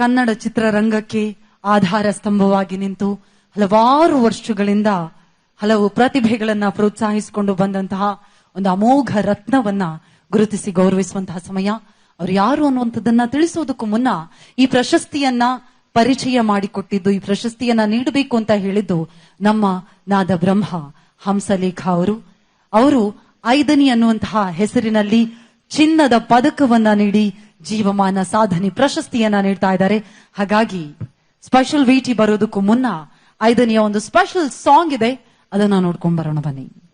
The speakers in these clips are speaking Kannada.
ಕನ್ನಡ ಚಿತ್ರರಂಗಕ್ಕೆ ಆಧಾರ ಸ್ತಂಭವಾಗಿ ನಿಂತು ಹಲವಾರು ವರ್ಷಗಳಿಂದ ಹಲವು ಪ್ರತಿಭೆಗಳನ್ನ ಪ್ರೋತ್ಸಾಹಿಸಿಕೊಂಡು ಬಂದಂತಹ ಒಂದು ಅಮೋಘ ರತ್ನವನ್ನ ಗುರುತಿಸಿ ಗೌರವಿಸುವಂತಹ ಸಮಯ. ಅವ್ರು ಯಾರು ಅನ್ನುವಂಥದ್ದನ್ನ ತಿಳಿಸುವುದಕ್ಕೂ ಮುನ್ನ ಈ ಪ್ರಶಸ್ತಿಯನ್ನ ಪರಿಚಯ ಮಾಡಿಕೊಟ್ಟಿದ್ದು, ಈ ಪ್ರಶಸ್ತಿಯನ್ನ ನೀಡಬೇಕು ಅಂತ ಹೇಳಿದ್ದು ನಮ್ಮ ನಾದ ಬ್ರಹ್ಮ ಹಂಸಲೇಖ ಅವರು. ಅವರು ಐದನಿ ಅನ್ನುವಂತಹ ಹೆಸರಿನಲ್ಲಿ ಚಿನ್ನದ ಪದಕವನ್ನ ನೀಡಿ ಜೀವಮಾನ ಸಾಧನೆ ಪ್ರಶಸ್ತಿಯನ್ನ ನೀಡ್ತಾ ಇದ್ದಾರೆ. ಹಾಗಾಗಿ ಸ್ಪೆಷಲ್ ವೀಟಿ ಬರೋದಕ್ಕೂ ಮುನ್ನ ಐದನೆಯ ಒಂದು ಸ್ಪೆಷಲ್ ಸಾಂಗ್ ಇದೆ. ಅದನ್ನ ನೋಡ್ಕೊಂಡ್ ಬರೋಣ ಬನ್ನಿ.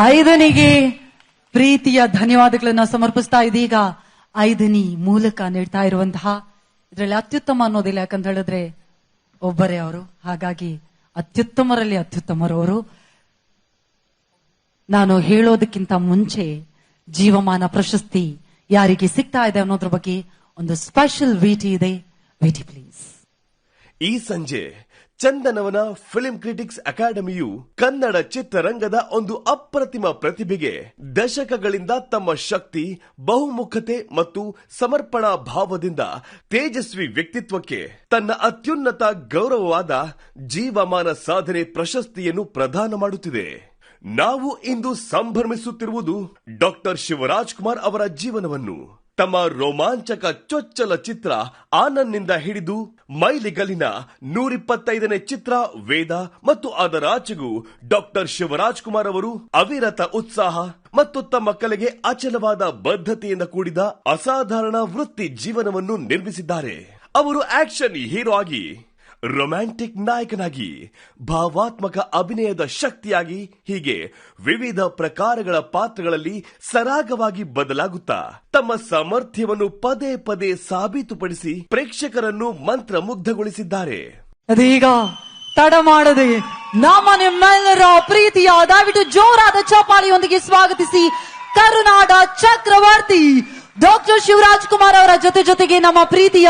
ಐದನಿಗೆ ಪ್ರೀತಿಯ ಧನ್ಯವಾದಗಳನ್ನ ಸಮರ್ಪಿಸ್ತಾ ಇದೀಗ ಐದನಿ ಮೂಲಕ ನೀಡ್ತಾ ಇರುವಂತಹ ಇದರಲ್ಲಿ ಅತ್ಯುತ್ತಮ ಅನ್ನೋದಿಲ್ಲ ಯಾಕಂತ ಹೇಳಿದ್ರೆ ಒಬ್ಬರೇ ಅವರು. ಹಾಗಾಗಿ ಅತ್ಯುತ್ತಮರಲ್ಲಿ ಅತ್ಯುತ್ತಮರು ಅವರು ನಾನು ಹೇಳೋದಕ್ಕಿಂತ ಮುಂಚೆ ಜೀವಮಾನ ಪ್ರಶಸ್ತಿ ಯಾರಿಗೆ ಸಿಗ್ತಾ ಇದೆ ಅನ್ನೋದ್ರ ಬಗ್ಗೆ ಒಂದು ಸ್ಪೆಷಲ್ ವಿಟಿ ಇದೆ. ವಿಟಿ ಪ್ಲೀಸ್ ಈ ಸಂಜೆ ಚಂದನವನ ಫಿಲ್ಮ್ ಕ್ರಿಟಿಕ್ಸ್ ಅಕಾಡೆಮಿಯು ಕನ್ನಡ ಚಿತ್ರರಂಗದ ಒಂದು ಅಪ್ರತಿಮ ಪ್ರತಿಭೆಗೆ ದಶಕಗಳಿಂದ ತಮ್ಮ ಶಕ್ತಿ, ಬಹುಮುಖತೆ ಮತ್ತು ಸಮರ್ಪಣಾ ಭಾವದಿಂದ ತೇಜಸ್ವಿ ವ್ಯಕ್ತಿತ್ವಕ್ಕೆ ತನ್ನ ಅತ್ಯುನ್ನತ ಗೌರವವಾದ ಜೀವಮಾನ ಸಾಧನೆ ಪ್ರಶಸ್ತಿಯನ್ನು ಪ್ರದಾನ ಮಾಡುತ್ತಿದೆ. ನಾವು ಇಂದು ಸಂಭ್ರಮಿಸುತ್ತಿರುವುದು ಡಾಕ್ಟರ್ ಶಿವರಾಜ್ ಕುಮಾರ್ ಅವರ ಜೀವನವನ್ನು. ತಮ್ಮ ರೋಮಾಂಚಕ ಚೊಚ್ಚಲ ಚಿತ್ರ ಆನಂದ್ನಿಂದ ಹಿಡಿದು ಮೈಲಿಗಲಿನ ನೂರಿಪ್ಪತ್ತೈದನೇ ಚಿತ್ರ ವೇದ ಮತ್ತು ಅದರಾಚೆಗೂ ಡಾಕ್ಟರ್ ಶಿವರಾಜ್ ಕುಮಾರ್ ಅವರು ಅವಿರತ ಉತ್ಸಾಹ ಮತ್ತು ತಮ್ಮ ಕಲೆಗೆ ಅಚಲವಾದ ಬದ್ಧತೆಯಿಂದ ಕೂಡಿದ ಅಸಾಧಾರಣ ವೃತ್ತಿ ಜೀವನವನ್ನು ನಿರ್ಮಿಸಿದ್ದಾರೆ. ಅವರು ಆಕ್ಷನ್ ಹೀರೋ ಆಗಿ ರೊಮ್ಯಾಂಟಿಕ್ ನಾಯಕನಾಗಿ, ಭಾವಾತ್ಮಕ ಅಭಿನಯದ ಶಕ್ತಿಯಾಗಿ ಹೀಗೆ ವಿವಿಧ ಪ್ರಕಾರಗಳ ಪಾತ್ರಗಳಲ್ಲಿ ಸರಾಗವಾಗಿ ಬದಲಾಗುತ್ತಾ, ತಮ್ಮ ಸಾಮರ್ಥ್ಯವನ್ನು ಪದೇ ಪದೇ ಸಾಬೀತುಪಡಿಸಿ ಪ್ರೇಕ್ಷಕರನ್ನು ಮಂತ್ರಮುಗ್ಧಗೊಳಿಸಿದ್ದಾರೆ. ಅದೀಗ ತಡ ಮಾಡದೆ ನಮ್ಮ ನಿಮ್ಮೆಲ್ಲರ ಪ್ರೀತಿಯ ದಯವಿಟ್ಟು ಜೋರಾದ ಚಪಾಳಿಯೊಂದಿಗೆ ಸ್ವಾಗತಿಸಿ ಕರುನಾಡ ಚಕ್ರವರ್ತಿ ಡಾಕ್ಟರ್ ಶಿವರಾಜ್ ಕುಮಾರ್ ಅವರ ಜೊತೆ ಜೊತೆಗೆ ನಮ್ಮ ಪ್ರೀತಿಯ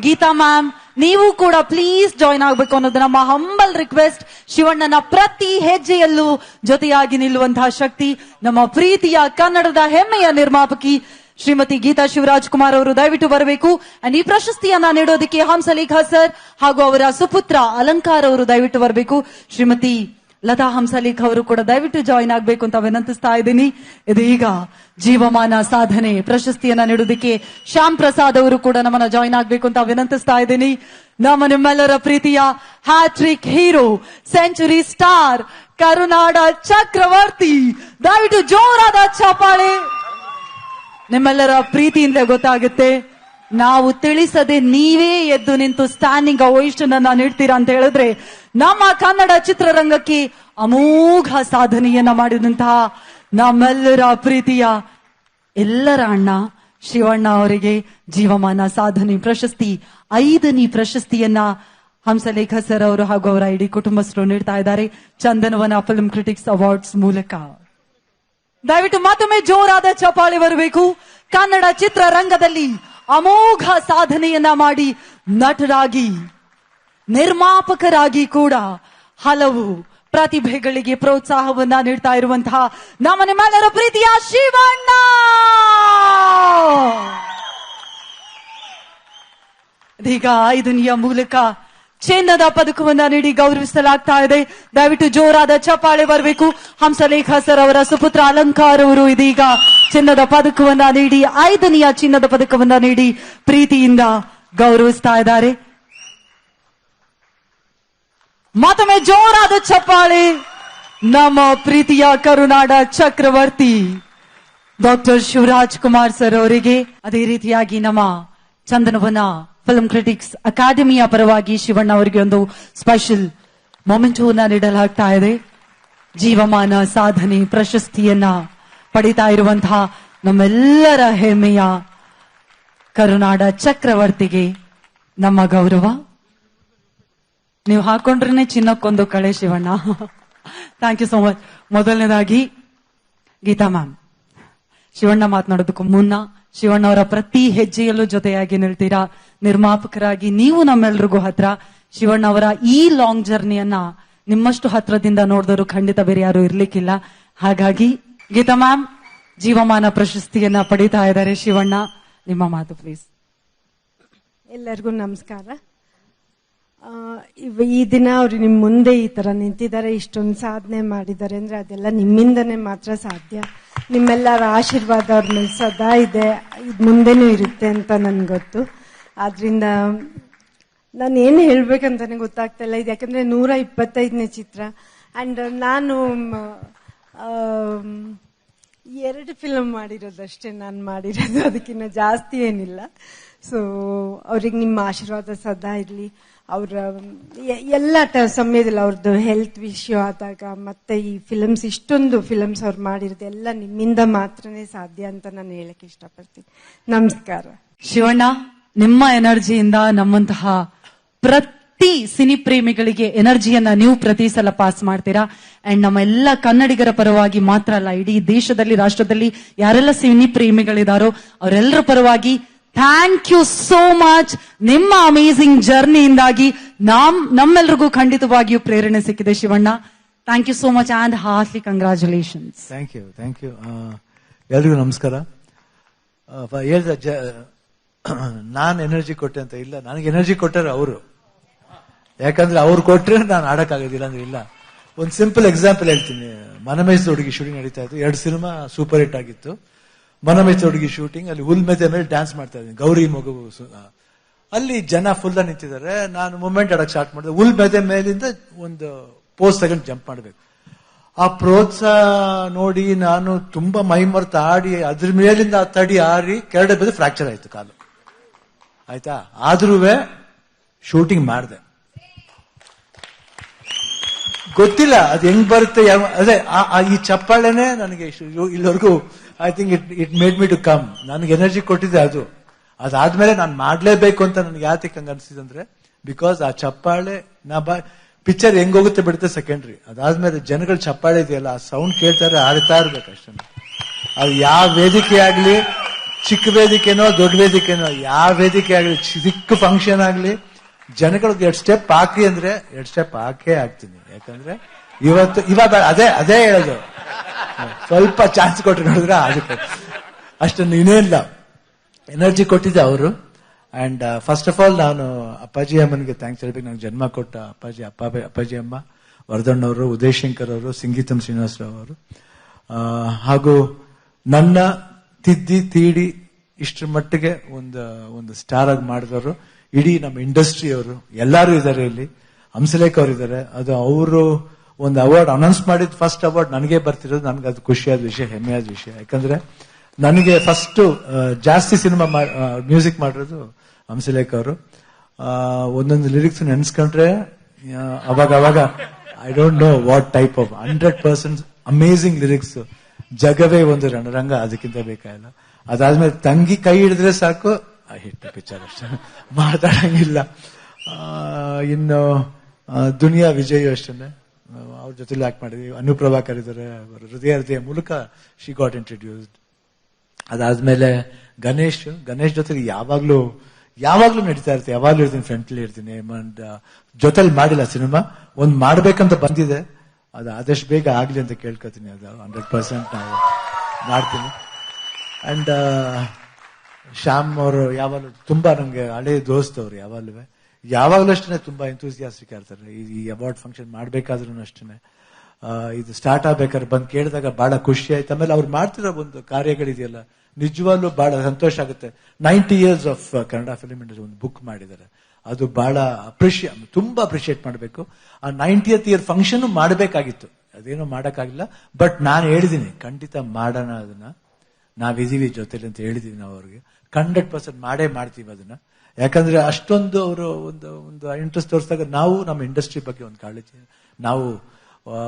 ಗೀತಾ ಮ್ಯಾಮ್ ನೀವು ಕೂಡ ಪ್ಲೀಸ್ ಜಾಯ್ನ್ ಆಗ್ಬೇಕು ಅನ್ನೋದು ನಮ್ಮ ಹಂಬಲ್ ರಿಕ್ವೆಸ್ಟ್ ಶಿವಣ್ಣನ ಪ್ರತಿ ಹೆಜ್ಜೆಯಲ್ಲೂ ಜೊತೆಯಾಗಿ ನಿಲ್ಲುವಂತಹ ಶಕ್ತಿ, ನಮ್ಮ ಪ್ರೀತಿಯ ಕನ್ನಡದ ಹೆಮ್ಮೆಯ ನಿರ್ಮಾಪಕಿ ಶ್ರೀಮತಿ ಗೀತಾ ಶಿವರಾಜ್ ಕುಮಾರ್ ಅವರು ದಯವಿಟ್ಟು ಬರಬೇಕು. ಅಂಡ್ ಈ ಪ್ರಶಸ್ತಿಯನ್ನ ನೀಡೋದಕ್ಕೆ ಹಂಸಲೇಖ ಸರ್ ಹಾಗೂ ಅವರ ಸುಪುತ್ರ ಅಲಂಕಾರ ಅವರು ದಯವಿಟ್ಟು ಬರಬೇಕು. ಶ್ರೀಮತಿ ಲತಾ ಹಂಸಲೀಖ್ ಅವರು ಕೂಡ ದಯವಿಟ್ಟು ಜಾಯಿನ್ ಆಗಬೇಕು ಅಂತ ವಿನಂತಿಸ್ತಾ ಇದ್ದೀನಿ. ಇದೀಗ ಜೀವಮಾನ ಸಾಧನೆ, ಪ್ರಶಸ್ತಿಯನ್ನ ನೀಡೋದಕ್ಕೆ ಶ್ಯಾಮ್ ಪ್ರಸಾದ್ ಅವರು ಕೂಡ ನಮ್ಮನ್ನ ಜಾಯಿನ್ ಆಗಬೇಕು ಅಂತ ವಿನಂತಿಸ್ತಾ ಇದ್ದೀನಿ. ನಮ್ಮ ನಿಮ್ಮೆಲ್ಲರ ಪ್ರೀತಿಯ ಹ್ಯಾಟ್ರಿಕ್ ಹೀರೋ, ಸೆಂಚುರಿ ಸ್ಟಾರ್, ಕರುನಾಡ ಚಕ್ರವರ್ತಿ, ದಯವಿಟ್ಟು ಜೋರಾದ ಚಪಾಳೆ ನಿಮ್ಮೆಲ್ಲರ ಪ್ರೀತಿಯಿಂದ ಗೊತ್ತಾಗುತ್ತೆ. ನಾವು ತಿಳಿಸದೆ ನೀವೇ ಎದ್ದು ನಿಂತು ಸ್ಟ್ಯಾಂಡಿಂಗ್ ಅವೇಷನ್ ನಾನು ನೀಡ್ತೀರಾ ಅಂತ ಹೇಳಿದ್ರೆ ನಮ್ಮ ಕನ್ನಡ ಚಿತ್ರರಂಗಕ್ಕೆ ಅಮೋಘ ಸಾಧನೆಯನ್ನ ಮಾಡಿದಂತಹ ನಮ್ಮೆಲ್ಲರ ಪ್ರೀತಿಯ ಎಲ್ಲರ ಅಣ್ಣ ಶಿವಣ್ಣ ಅವರಿಗೆ ಜೀವಮಾನ ಸಾಧನೆ ಪ್ರಶಸ್ತಿ, ಐದನೇ ಪ್ರಶಸ್ತಿಯನ್ನ ಹಂಸಲೇಖ ಸರ್ ಅವರು ಹಾಗೂ ಅವರ ಇಡೀ ಕುಟುಂಬಸ್ಥರು ನೀಡ್ತಾ ಇದ್ದಾರೆ. ಚಂದನವನ ಫಿಲ್ಮ್ ಕ್ರಿಟಿಕ್ಸ್ ಅವಾರ್ಡ್ಸ್ ಮೂಲಕ. ದಯವಿಟ್ಟು ಮತ್ತೊಮ್ಮೆ ಜೋರಾದ ಚಪಾಳಿ ಬರಬೇಕು. ಕನ್ನಡ ಚಿತ್ರರಂಗದಲ್ಲಿ ಅಮೋಘ ಸಾಧನೆಯನ್ನ ಮಾಡಿ ನಟರಾಗಿ, ನಿರ್ಮಾಪಕರಾಗಿ ಕೂಡ ಹಲವು ಪ್ರತಿಭೆಗಳಿಗೆ ಪ್ರೋತ್ಸಾಹವನ್ನ ನೀಡ್ತಾ ಇರುವಂತಹ ನಮ್ಮ ನಿಮ್ಮೆಲ್ಲರ ಪ್ರೀತಿಯ ಶಿವಣ್ಣ! ಇದೀಗ ಐದನೆಯ ಮೂಲಕ ಚಿನ್ನದ ಪದಕವನ್ನ ನೀಡಿ ಗೌರವಿಸಲಾಗ್ತಾ ಇದೆ. ದಯವಿಟ್ಟು ಜೋರಾದ ಚಪ್ಪಾಳೆ ಬರಬೇಕು. ಹಂಸಲೇಖ ಸರ್ ಅವರ ಸುಪುತ್ರ ಅಲಂಕಾರವರು ಇದೀಗ ಚಿನ್ನದ ಪದಕವನ್ನ ನೀಡಿ, ಐದನೆಯ ಚಿನ್ನದ ಪದಕವನ್ನ ನೀಡಿ ಪ್ರೀತಿಯಿಂದ ಗೌರವಿಸ್ತಾ ಇದ್ದಾರೆ. ಮತ್ತೊಮ್ಮೆ ಜೋರಾದ ಚಪ್ಪಾಳೆ. ನಮ್ಮ ಪ್ರೀತಿಯ ಕರುನಾಡ ಚಕ್ರವರ್ತಿ ಡಾಕ್ಟರ್ ಶಿವರಾಜ್ ಕುಮಾರ್ ಸರ್ ಅವರಿಗೆ. ಅದೇ ರೀತಿಯಾಗಿ ನಮ್ಮ ಚಂದನವನ ಫಿಲ್ಮ್ ಕ್ರಿಟಿಕ್ಸ್ ಅಕಾಡೆಮಿಯ ಪರವಾಗಿ ಶಿವಣ್ಣ ಅವರಿಗೆ ಒಂದು ಸ್ಪೆಷಲ್ ಮೊಮೆಂಟೋನ ನೀಡಲಾಗ್ತಾ ಇದೆ. ಜೀವಮಾನ ಸಾಧನೆ ಪ್ರಶಸ್ತಿಯನ್ನ ಪಡಿತಾ ಇರುವಂತಹ ನಮ್ಮೆಲ್ಲರ ಹೆಮ್ಮೆಯ ಕರುನಾಡ ಚಕ್ರವರ್ತಿಗೆ ನಮ್ಮ ಗೌರವ. ನೀವು ಹಾಕೊಂಡ್ರೆ ಚಿನ್ನಕ್ಕೊಂದು ಕಳೆ Shivanna. Thank you so much ಮೊದಲನೇದಾಗಿ ಗೀತಾ ಮ್ಯಾಮ್. ಶಿವಣ್ಣ ಮಾತನಾಡೋದಕ್ಕೂ ಮುನ್ನ ಶಿವಣ್ಣ ಅವರ ಪ್ರತಿ ಹೆಜ್ಜೆಯಲ್ಲೂ ಜೊತೆಯಾಗಿ ನಿಲ್ತೀರಾ? ನಿರ್ಮಾಪಕರಾಗಿ ನೀವು ನಮ್ಮೆಲ್ರಿಗೂ ಹತ್ರ ಶಿವಣ್ಣ ಅವರ ಈ ಲಾಂಗ್ ಜರ್ನಿಯನ್ನ ನಿಮ್ಮಷ್ಟು ಹತ್ರದಿಂದ ನೋಡಿದವರು ಖಂಡಿತ ಬೇರೆ ಯಾರು ಇರ್ಲಿಕ್ಕಿಲ್ಲ. ಹಾಗಾಗಿ ಗೀತಾ ಮ್ಯಾಮ್, ಜೀವಮಾನ ಪ್ರಶಸ್ತಿಯನ್ನ ಪಡಿತಾ ಇದ್ದಾರೆ ಶಿವಣ್ಣ. ನಿಮ್ಮ ಮಾತು ಪ್ಲೀಸ್ ಎಲ್ಲರಿಗೂ ನಮಸ್ಕಾರ. ಈ ದಿನ ಅವ್ರು ನಿಮ್ ಮುಂದೆ ಈ ತರ ನಿಂತಿದ್ದಾರೆ, ಇಷ್ಟೊಂದು ಸಾಧನೆ ಮಾಡಿದ್ದಾರೆ ಅಂದ್ರೆ ಅದೆಲ್ಲ ನಿಮ್ಮಿಂದನೇ ಮಾತ್ರ ಸಾಧ್ಯ. ನಿಮ್ಮೆಲ್ಲರ ಆಶೀರ್ವಾದ ಅವ್ರ ಮೇಲೆ ಸದಾ ಇದೆ, ಇದು ಮುಂದೆನೂ ಇರುತ್ತೆ ಅಂತ ನನ್ಗೆ ಗೊತ್ತು. ಆದ್ರಿಂದ ನಾನು ಏನು ಹೇಳ್ಬೇಕಂತಾನೆ ಗೊತ್ತಾಗ್ತಾ ಇಲ್ಲ. ಇದು ಯಾಕಂದ್ರೆ ನೂರ ಇಪ್ಪತ್ತೈದನೇ ಚಿತ್ರ. ಅಂಡ್ ನಾನು ಎರಡು ಫಿಲಮ್ ಮಾಡಿರೋದಷ್ಟೇ ನಾನು ಮಾಡಿರೋದು. ಅದಕ್ಕಿಂತ ಜಾಸ್ತಿ ಏನಿಲ್ಲ. ಸೊ ಅವ್ರಿಗೆ ನಿಮ್ಮ ಆಶೀರ್ವಾದ ಸದಾ ಇರಲಿ. ಅವರ ಎಲ್ಲ ಸಮಯದಲ್ಲಿ ಅವ್ರದ್ದು ಹೆಲ್ತ್ ವಿಷಯ ಆದಾಗ ಮತ್ತೆ ಈ ಫಿಲಮ್ಸ್ ಇಷ್ಟೊಂದು ಫಿಲಮ್ಸ್ ಅವ್ರು ಮಾಡಿರೋದು ಎಲ್ಲ ನಿಮ್ಮಿಂದ ಮಾತ್ರನೇ ಸಾಧ್ಯ ಅಂತ ನಾನು ಹೇಳಕ್ ಇಷ್ಟಪಡ್ತೀನಿ. ನಮಸ್ಕಾರ. ಶಿವಣ್ಣ, ನಿಮ್ಮ ಎನರ್ಜಿಯಿಂದ ನಮ್ಮಂತಹ ಪ್ರತಿ ಸಿನಿ ಪ್ರೇಮಿಗಳಿಗೆ ಎನರ್ಜಿಯನ್ನ ನೀವು ಪ್ರತಿ ಸಲ ಪಾಸ್ ಮಾಡ್ತೀರಾ? ಅಂಡ್ ನಮ್ಮ ಎಲ್ಲ ಕನ್ನಡಿಗರ ಪರವಾಗಿ ಮಾತ್ರ ಅಲ್ಲ, ಇಡೀ ದೇಶದಲ್ಲಿ, ರಾಷ್ಟ್ರದಲ್ಲಿ ಯಾರೆಲ್ಲ ಸಿನಿ ಪ್ರೇಮಿಗಳಿದಾರೋ ಅವರೆಲ್ಲರ ಪರವಾಗಿ ಥ್ಯಾಂಕ್ ಯು ಸೋ ಮಚ್ ನಿಮ್ಮ ಅಮೇಸಿಂಗ್ ಜರ್ನಿಯಿಂದಾಗಿ ನಮ್, ನಮ್ಮೆಲ್ರಿಗೂ ಖಂಡಿತವಾಗಿಯೂ ಪ್ರೇರಣೆ ಸಿಕ್ಕಿದೆ Shivanna. Thank you so much and heartly congratulations thank you thank you ಎಲ್ರಿಗೂ ನಮಸ್ಕಾರ. ಹೇಳ್ದ ನಾನು ಎನರ್ಜಿ ಕೊಟ್ಟೆ ಅಂತ ಇಲ್ಲ, ನನಗೆ ಎನರ್ಜಿ ಕೊಟ್ಟರೆ ಅವರು. ಯಾಕಂದ್ರೆ ಅವ್ರು ಕೊಟ್ರೆ ನಾನು ಆಡಕ್ಕಾಗೋದಿಲ್ಲ ಅಂದ್ರೆ ಇಲ್ಲ. ಒಂದು ಸಿಂಪಲ್ ಎಕ್ಸಾಂಪಲ್ ಹೇಳ್ತೀನಿ. ಮನಮೇಶ್ ಹುಡುಗಿ ಶೂಟಿಂಗ್ ನಡೀತಾ ಇತ್ತು. ಎರಡು ಸಿನಿಮಾ ಸೂಪರ್ ಹಿಟ್ ಆಗಿತ್ತು. ಮನಮೇಶ್ ಹುಡುಗಿ ಶೂಟಿಂಗ್ ಅಲ್ಲಿ ಹುಲ್ ಮೆದೆ ಮೇಲೆ ಡ್ಯಾನ್ಸ್ ಮಾಡ್ತಾ ಇದ್ದೀನಿ. ಗೌರಿ ಮಗು ಅಲ್ಲಿ ಜನ ಫುಲ್ ನಿಂತಿದ್ದಾರೆ. ನಾನು ಮೂಮೆಂಟ್ ಆಡಕ್ ಸ್ಟಾರ್ಟ್ ಮಾಡಿದೆ. ಹುಲ್ ಮೆದೆ ಮೇಲಿಂದ ಒಂದು ಪೋಸ್ ತಗೊಂಡು ಜಂಪ್ ಮಾಡಬೇಕು. ಆ ಪ್ರೋತ್ಸಾಹ ನೋಡಿ ನಾನು ತುಂಬಾ ಮೈ ಮರ್ತು ಆಡಿ, ಅದ್ರ ಮೇಲಿಂದ ಆ ತಡಿ ಆರಿ, ಕೆರಡೆ ಬಿದ್ದು ಫ್ರಾಕ್ಚರ್ ಆಯ್ತು ಕಾಲು. ಆಯ್ತಾ? ಆದ್ರೂ ಶೂಟಿಂಗ್ ಮಾಡಿದೆ. ಗೊತ್ತಿಲ್ಲ. ಅದು ಹೆಂಗ್ ಬರುತ್ತೆ ಅದೇ ಈ ಚಪ್ಪಾಳೆನೆ ನನಗೆ ಇಲ್ಲಿವರೆಗೂ I think it it made me to come ನನಗೆ ಎನರ್ಜಿ ಕೊಟ್ಟಿದೆ ಅದು. ಅದಾದ್ಮೇಲೆ ನಾನು ಮಾಡ್ಲೇಬೇಕು ಅಂತ ನನಗೆ ಯಾತಕ್ಕೆ ಹಂಗ ಅನ್ಸಿದಂದ್ರೆ ಬಿಕಾಸ್ ಆ ಚಪ್ಪಾಳೆ, ನಾ ಬಾ ಪಿಕ್ಚರ್ ಹೆಂಗ್ ಹೋಗುತ್ತೆ ಬಿಡುತ್ತೆ ಸೆಕೆಂಡ್ರಿ ಅದಾದ್ಮೇಲೆ ಜನಗಳು ಚಪ್ಪಾಳೆ ಇದೆಯಲ್ಲ, ಆ ಸೌಂಡ್ ಕೇಳ್ತಾರೆ, ಆಡ್ತಾ ಇರ್ಬೇಕು ಅಷ್ಟೇ. ಅದು ಯಾವ ವೇದಿಕೆ ಆಗ್ಲಿ, ಚಿಕ್ಕ ವೇದಿಕೆನೋ, ದೊಡ್ಡ ವೇದಿಕೆನೋ, ಯಾವ ವೇದಿಕೆ ಆಗ್ಲಿ ಚಿಕ್ಕ ಫಂಕ್ಷನ್ ಆಗ್ಲಿ, ಜನಗಳಿಗೆ ಎರಡು ಸ್ಟೆಪ್ ಹಾಕಿ ಅಂದ್ರೆ, ಎರಡು ಸ್ಟೆಪ್ ಹಾಕೇ ಹಾಕ್ತೀನಿ ಯಾಕಂದ್ರೆ ಇವತ್ತು ಇವಾಗ ಅದೇ ಅದೇ ಹೇಳೋದು. ಸ್ವಲ್ಪ ಚಾನ್ಸ್ ಕೊಟ್ಟು ನೋಡಿದ್ರೆ ಅದಕ್ಕೆ ಅಷ್ಟೊಂದು ಇಲ್ಲ. ಎನರ್ಜಿ ಕೊಟ್ಟಿದ್ದೆ ಅವರು. ಅಂಡ್ ಫಸ್ಟ್ ಆಫ್ ಆಲ್ ನಾನು ಅಪ್ಪಾಜಿ ಅಮ್ಮನಿಗೆ ಥ್ಯಾಂಕ್ಸ್ ಹೇಳ್ಬೇಕು. ನಂಗೆ ಜನ್ಮ ಕೊಟ್ಟ ಅಪ್ಪಾಜಿ, ಅಪ್ಪ, ಅಪ್ಪಾಜಿ ಅಮ್ಮ ವರ್ಧನ್ ಅವರು, ಉದಯ್ ಶಂಕರ್ ಅವರು, ಸಿಂಗೀತಂ ಶ್ರೀನಿವಾಸರಾವ್ ಅವರು. ಹಾಗೂ ನನ್ನ ತಿದ್ದಿ, ತೀಡಿ ಇಷ್ಟರ ಮಟ್ಟಿಗೆ ಒಂದು ಒಂದು ಸ್ಟಾರ್ ಆಗಿ ಮಾಡಿದವರು ಇಡೀ ನಮ್ಮ ಇಂಡಸ್ಟ್ರಿಯವರು ಎಲ್ಲರೂ ಇದ್ದಾರೆ ಇಲ್ಲಿ. ಹಂಸಲೇಖ ಅವರು ಇದ್ದಾರೆ ಅದು ಅವರು ಒಂದು ಅವಾರ್ಡ್ ಅನೌನ್ಸ್ ಮಾಡಿದ ಫಸ್ಟ್ ಅವಾರ್ಡ್ ನನಗೆ ಬರ್ತಿರೋದು, ನನಗೆ ಅದು ಖುಷಿಯಾದ ವಿಷಯ, ಹೆಮ್ಮೆಯಾದ ವಿಷಯ. ಯಾಕಂದ್ರೆ ನನಗೆ ಫಸ್ಟ್ ಜಾಸ್ತಿ ಸಿನಿಮಾ ಮ್ಯೂಸಿಕ್ ಮಾಡಿರೋದು ಹಂಸಲೇಖ ಅವರು. ಒಂದೊಂದು ಲಿರಿಕ್ಸ್ ನೆನೆಸ್ಕೊಂಡ್ರೆ ಅವಾಗ ಅವಾಗ I don't know what type of hundred percent amazing lyrics ಜಗವೇ ಒಂದು ರಣರಂಗ ಅದಕ್ಕಿಂತ ಬೇಕಾಗಿಲ್ಲ. ಅದಾದ್ಮೇಲೆ ತಂಗಿ ಕೈ ಹಿಡಿದ್ರೆ ಸಾಕು ಹಿಟ್ಟು ಪಿಕ್ಚರ್ ಅಷ್ಟೇ. ಮಾತಾಡಂಗಿಲ್ಲ. ಇನ್ನು ದುನಿಯಾ ವಿಜಯ್ ಅಷ್ಟೇ. ಅವ್ರ ಜೊತೆಲಿ ಆಕ್ಟ್ ಮಾಡಿದ್ವಿ. ಅನುಪ್ರಭಾಕರ್ ಇದ್ದಾರೆ ಹೃದಯ ಹೃದಯ ಮೂಲಕ ಶಿ ಗಾಟ್ ಇಂಟ್ರಡ್ಯೂಸ್ಡ್ ಅದಾದ್ಮೇಲೆ ಗಣೇಶ್ ಗಣೇಶ್ ಜೊತೆಲಿ ಯಾವಾಗ್ಲೂ ಯಾವಾಗ್ಲೂ ನಡೀತಾ ಇರ್ತೀನಿ ಯಾವಾಗ್ಲೂ ಇರ್ತೀನಿ ಫ್ರೆಂಡ್ಲಿ ಇರ್ತೀನಿ. ಅಂಡ್ ಜೊತೆಲಿ ಮಾಡಿಲ್ಲ ಸಿನಿಮಾ. ಒಂದ್ ಮಾಡ್ಬೇಕಂತ ಬಂದಿದೆ. ಅದು ಆದಷ್ಟು ಬೇಗ ಆಗ್ಲಿ ಅಂತ ಕೇಳ್ಕೊತೀನಿ. ಅದು ಹಂಡ್ರೆಡ್ ಪರ್ಸೆಂಟ್ ನಾವು ಮಾಡ್ತೀನಿ. ಅಂಡ್ ಶ್ಯಾಮ್ ಅವರು ಯಾವಾಗಲೂ ತುಂಬಾ ನಂಗೆ ಹಳೆ ದೋಸ್ತವ್ರು ಯಾವಾಗಲೂ. ಯಾವಾಗಲೂ ಅಷ್ಟೇ ತುಂಬಾ ಎಂತೂಸಿಯಾಸ್ಟಿಕ್ ಇರ್ತಾರೆ ಈ- ಅವಾರ್ಡ್ ಫಂಕ್ಷನ್ ಮಾಡ್ಬೇಕಾದ್ರೂ ಅಷ್ಟೇ ಇದು ಸ್ಟಾರ್ಟ್ ಆಗ್ಬೇಕಾದ್ರೆ ಬಂದು ಕೇಳಿದಾಗ ಬಹಳ ಖುಷಿ ಆಯ್ತು. ಆಮೇಲೆ ಅವ್ರು ಮಾಡ್ತಿರೋ ಒಂದು ಕಾರ್ಯಗಳಿದೆಯಲ್ಲ, ನಿಜವಾಗ್ಲೂ ಬಹಳ ಸಂತೋಷ ಆಗುತ್ತೆ. Ninety years of Kannada film industry ಒಂದು ಬುಕ್ ಮಾಡಿದ್ದಾರೆ. ಅದು ಬಹಳ ಅಪ್ರಿಷಿಯೇ ತುಂಬಾ ಅಪ್ರಿಷಿಯೇಟ್ ಮಾಡಬೇಕು. ಆ ನೈಂಟಿಯತ್ ಇಯರ್ ಫಂಕ್ಷನ್ ಮಾಡಬೇಕಾಗಿತ್ತು. ಅದೇನು ಮಾಡೋಕ್ಕಾಗಿಲ್ಲ. ಬಟ್ ನಾನು ಹೇಳಿದ್ದೀನಿ ಖಂಡಿತ ಮಾಡೋಣ ಅದನ್ನ. ನಾವಿದೀವಿ ಜೊತೆಲಿ ಅಂತ ಹೇಳಿದೀವಿ ನಾವು ಅವ್ರಿಗೆ. ಹಂಡ್ರೆಡ್ ಪರ್ಸೆಂಟ್ ಮಾಡೇ ಮಾಡ್ತೀವಿ ಅದನ್ನ. ಯಾಕಂದ್ರೆ ಅಷ್ಟೊಂದು ಅವರು ಒಂದು ಒಂದು ಇಂಟ್ರೆಸ್ಟ್ ತೋರಿಸಿದಾಗ ನಾವು ನಮ್ಮ ಇಂಡಸ್ಟ್ರಿ ಬಗ್ಗೆ ಒಂದು ಕಾಳಜಿ, ನಾವು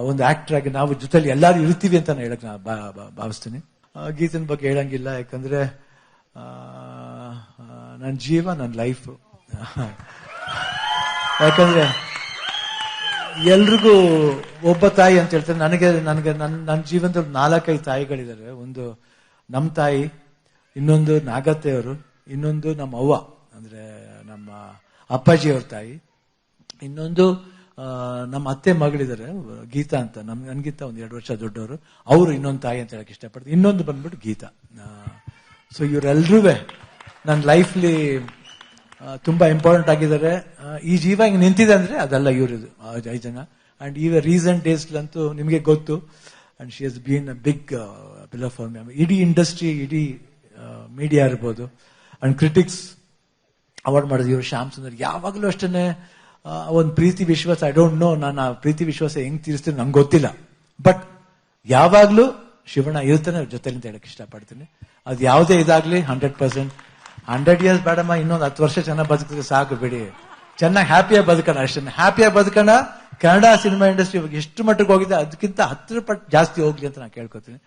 ಒಂದು ಆಕ್ಟರ್ ಆಗಿ ನಾವು ಜೊತೆಲಿ ಎಲ್ಲರೂ ಇರ್ತೀವಿ ಅಂತ ನಾನು ಹೇಳಕ್ ಭಾವಿಸ್ತೀನಿ. ಗೀತನ ಬಗ್ಗೆ ಹೇಳಂಗಿಲ್ಲ, ಯಾಕಂದ್ರೆ ನನ್ನ ಜೀವ ನನ್ನ ಲೈಫ್ ಯಾಕಂದ್ರೆ, ಎಲ್ರಿಗೂ ಒಬ್ಬ ತಾಯಿ ಅಂತ ಹೇಳ್ತಾರೆ. ನನಗೆ ನನಗೆ ನನ್ನ ನನ್ನ ಜೀವನದಲ್ಲಿ ನಾಲ್ಕೈದು ತಾಯಿಗಳಿದ್ದಾರೆ. ಒಂದು ನಮ್ಮ ತಾಯಿ, ಇನ್ನೊಂದು ನಾಗತ್ತೆಯವರು, ಇನ್ನೊಂದು ನಮ್ಮ ಅವ್ವ. ಅಂದ್ರೆ ನಮ್ಮ ಅಪ್ಪಾಜಿಯವ್ರ ತಾಯಿ. ಇನ್ನೊಂದು ನಮ್ಮ ಅತ್ತೆ ಮಗಳಿದ್ದಾರೆ, ಗೀತಾ ಅಂತ. ನಮ್ ನನ್ಗಿಂತ ಒಂದು ಎರಡು ವರ್ಷ ದೊಡ್ಡವರು. ಅವರು ಇನ್ನೊಂದು ತಾಯಿ ಅಂತ ಹೇಳಕ್ಕೆ ಇಷ್ಟಪಡ್ತಾರೆ ಇನ್ನೊಂದು ಬಂದ್ಬಿಟ್ಟು ಗೀತಾ. ಸೊ ಇವರೆಲ್ಲರೂ ನನ್ನ ಲೈಫ್ಲಿ ತುಂಬಾ ಇಂಪಾರ್ಟೆಂಟ್ ಆಗಿದ್ದಾರೆ. ಈ ಜೀವ ಹಿಂಗೆ ನಿಂತಿದೆ ಅಂದ್ರೆ ಅದೆಲ್ಲ ಇವ್ರದು ಐದು ಜನ. ಅಂಡ್ ಈಗ ರೀಸೆಂಟ್ ಡೇಸ್ಲಂತೂ ನಿಮಗೆ ಗೊತ್ತು. And she has been a big for me. ಇಡೀ ಇಂಡಸ್ಟ್ರಿ, ಇಡೀ ಮೀಡಿಯಾ ಇರ್ಬೋದು. ಅಂಡ್ ಕ್ರಿಟಿಕ್ಸ್ ಅವಾರ್ಡ್ ಮಾಡಿದ್ರು ಇವರು ಶ್ಯಾಮ್ ಸುಂದರ್, ಯಾವಾಗಲೂ ಅಷ್ಟೇ ಒಂದು ಪ್ರೀತಿ ವಿಶ್ವಾಸ ಐ ಡೋಂಟ್ ನೋ ನಾನು ಆ ಪ್ರೀತಿ ವಿಶ್ವಾಸ ಹೆಂಗ್ ತೀರಿಸ್ತೀನಿ ನಂಗೆ ಗೊತ್ತಿಲ್ಲ. ಬಟ್ ಯಾವಾಗ್ಲೂ ಶಿವಣ್ಣ ಇರ್ತಾನೆ, ಅವ್ರ ಜೊತೆಲಿ ಅಂತ ಹೇಳಕ್ ಇಷ್ಟಪಡ್ತೀನಿ. ಅದು ಯಾವುದೇ ಇದಾಗ್ಲಿ ಹಂಡ್ರೆಡ್ ಪರ್ಸೆಂಟ್ ಹಂಡ್ರೆಡ್ ಇಯರ್ಸ್ ಬೇಡಮ್ಮ, ಇನ್ನೊಂದು ಹತ್ತು ವರ್ಷ ಚೆನ್ನಾಗಿ ಬದುಕಿದ್ರೆ ಸಾಕು ಬಿಡಿ. ಚೆನ್ನಾಗಿ ಹ್ಯಾಪಿಯಾಗಿ ಬದುಕೋಣ ಅಷ್ಟೇ ಹ್ಯಾಪಿಯಾಗಿ ಬದುಕೋಣ, ಕನ್ನಡ ಸಿನಿಮಾ ಇಂಡಸ್ಟ್ರಿ ಇವಾಗ ಎಷ್ಟು ಮಟ್ಟಿಗೆ ಹೋಗಿದೆ ಅದಕ್ಕಿಂತ ಹತ್ತರ ಪಟ್ಟು ಜಾಸ್ತಿ ಹೋಗ್ಲಿ ಅಂತ ನಾನು ಕೇಳ್ಕೊತೀನಿ.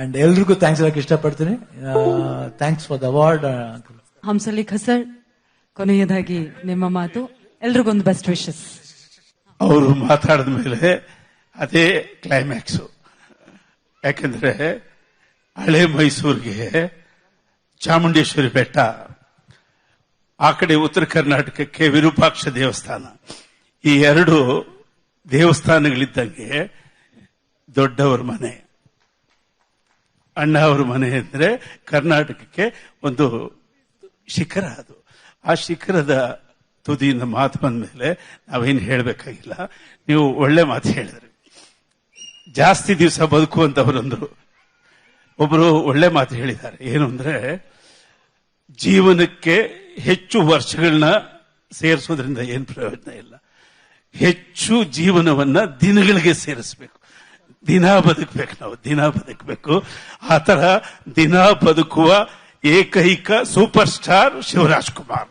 ಅಂಡ್ ಎಲ್ರಿಗೂ ಥ್ಯಾಂಕ್ಸ್ ಹೇಳಕ್ ಇಷ್ಟಪಡ್ತೀನಿ. ಥ್ಯಾಂಕ್ಸ್ ಫಾರ್ ದ ಅವಾರ್ಡ್ ಹಂಸಲಿ ಹಂಸಲೇಖ ಸರ್ ಕೊನೆಯದಾಗಿ ನಿಮ್ಮ ಮಾತು. ಎಲ್ರಿಗೊಂದು ಬೆಸ್ಟ್ ವಿಶಸ್ ಅವರು ಮಾತಾಡಿದ ಮೇಲೆ ಅದೇ ಕ್ಲೈಮ್ಯಾಕ್ಸು ಯಾಕೆಂದ್ರೆ ಹಳೆ ಮೈಸೂರಿಗೆ ಚಾಮುಂಡೇಶ್ವರಿ ಬೆಟ್ಟ, ಆ ಕಡೆ ಉತ್ತರ ಕರ್ನಾಟಕಕ್ಕೆ ವಿರೂಪಾಕ್ಷ ದೇವಸ್ಥಾನ. ಈ ಎರಡು ದೇವಸ್ಥಾನಗಳಿದ್ದಂಗೆ ದೊಡ್ಡವರ ಮನೆ. ಅಣ್ಣ ಅವರ ಮನೆ ಅಂದ್ರೆ ಕರ್ನಾಟಕಕ್ಕೆ ಒಂದು ಶಿಖರ ಅದು. ಆ ಶಿಖರದ ತುದಿಯಿಂದ ಮಾತು ಬಂದ ಮೇಲೆ ನಾವೇನು ಹೇಳಬೇಕಾಗಿಲ್ಲ. ನೀವು ಒಳ್ಳೆ ಮಾತು ಹೇಳಿದ್ರಿ. ಜಾಸ್ತಿ ದಿವಸ ಬದುಕುವಂತವರಂದ್ರು ಒಬ್ಬರು ಒಳ್ಳೆ ಮಾತು ಹೇಳಿದ್ದಾರೆ. ಏನು ಅಂದ್ರೆ, ಜೀವನಕ್ಕೆ ಹೆಚ್ಚು ವರ್ಷಗಳನ್ನ ಸೇರಿಸೋದ್ರಿಂದ ಏನು ಪ್ರಯೋಜನ ಇಲ್ಲ. ಹೆಚ್ಚು ಜೀವನವನ್ನ ದಿನಗಳಿಗೆ ಸೇರಿಸಬೇಕು. ದಿನ ಬದುಕಬೇಕು ನಾವು, ದಿನ ಬದುಕಬೇಕು. ಆ ತರ ದಿನ ಬದುಕುವ ಏಕೈಕ ಸೂಪರ್ ಸ್ಟಾರ್ ಶಿವರಾಜ್ ಕುಮಾರ್.